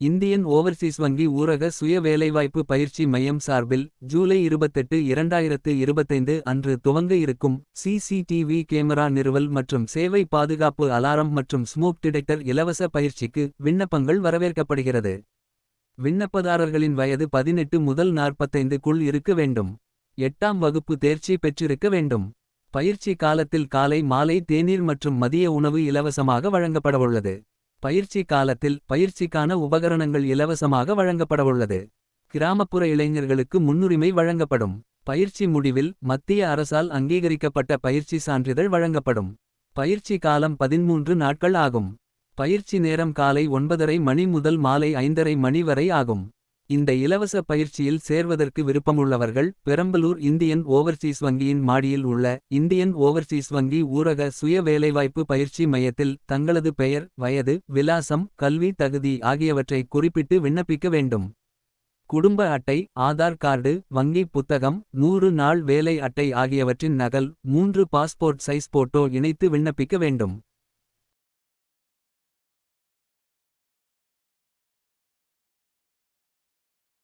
Indian Overseas வங்கி ஊரக சுய வேலைவாய்ப்பு பயிற்சி மையம் சார்பில் ஜூலை 28 இரண்டாயிரத்து இருபத்தைந்து அன்று துவங்க இருக்கும் சிசிடிவி கேமரா நிறுவல் மற்றும் சேவை பாதுகாப்பு அலாரம் மற்றும் ஸ்மோக் டிடெக்டர் இலவச பயிற்சிக்கு விண்ணப்பங்கள் வரவேற்கப்படுகிறது. விண்ணப்பதாரர்களின் வயது 18 முதல் 45 குள் இருக்க வேண்டும். எட்டாம் வகுப்பு தேர்ச்சி பெற்றிருக்க வேண்டும். பயிற்சி காலத்தில் காலை மாலை தேநீர் மற்றும் மதிய உணவு இலவசமாக வழங்கப்படவுள்ளது. பயிற்சி காலத்தில் பயிற்சிக்கான உபகரணங்கள் இலவசமாக வழங்கப்படவுள்ளது. கிராமப்புற இளைஞர்களுக்கு முன்னுரிமை வழங்கப்படும். பயிற்சி முடிவில் மத்திய அரசால் அங்கீகரிக்கப்பட்ட பயிற்சி சான்றிதழ் வழங்கப்படும். பயிற்சி காலம் 13 நாட்கள் ஆகும். பயிற்சி நேரம் காலை 9:30 மணி முதல் மாலை 5:30 மணி வரை ஆகும். இந்த இலவச பயிற்சியில் சேர்வதற்கு விருப்பமுள்ளவர்கள் பெரம்பலூர் இந்தியன் ஓவர்சீஸ் வங்கியின் மாடியில் உள்ள இந்தியன் ஓவர்சீஸ் வங்கி ஊரக சுய வேலைவாய்ப்பு பயிற்சி மையத்தில் தங்களது பெயர் வயது விலாசம் கல்வி தகுதி ஆகியவற்றை குறிப்பிட்டு விண்ணப்பிக்க வேண்டும். குடும்ப அட்டை ஆதார் கார்டு வங்கி புத்தகம் நூறு நாள் வேலை அட்டை ஆகியவற்றின் நகல் மூன்று பாஸ்போர்ட் சைஸ் போட்டோ இணைத்து விண்ணப்பிக்க வேண்டும்.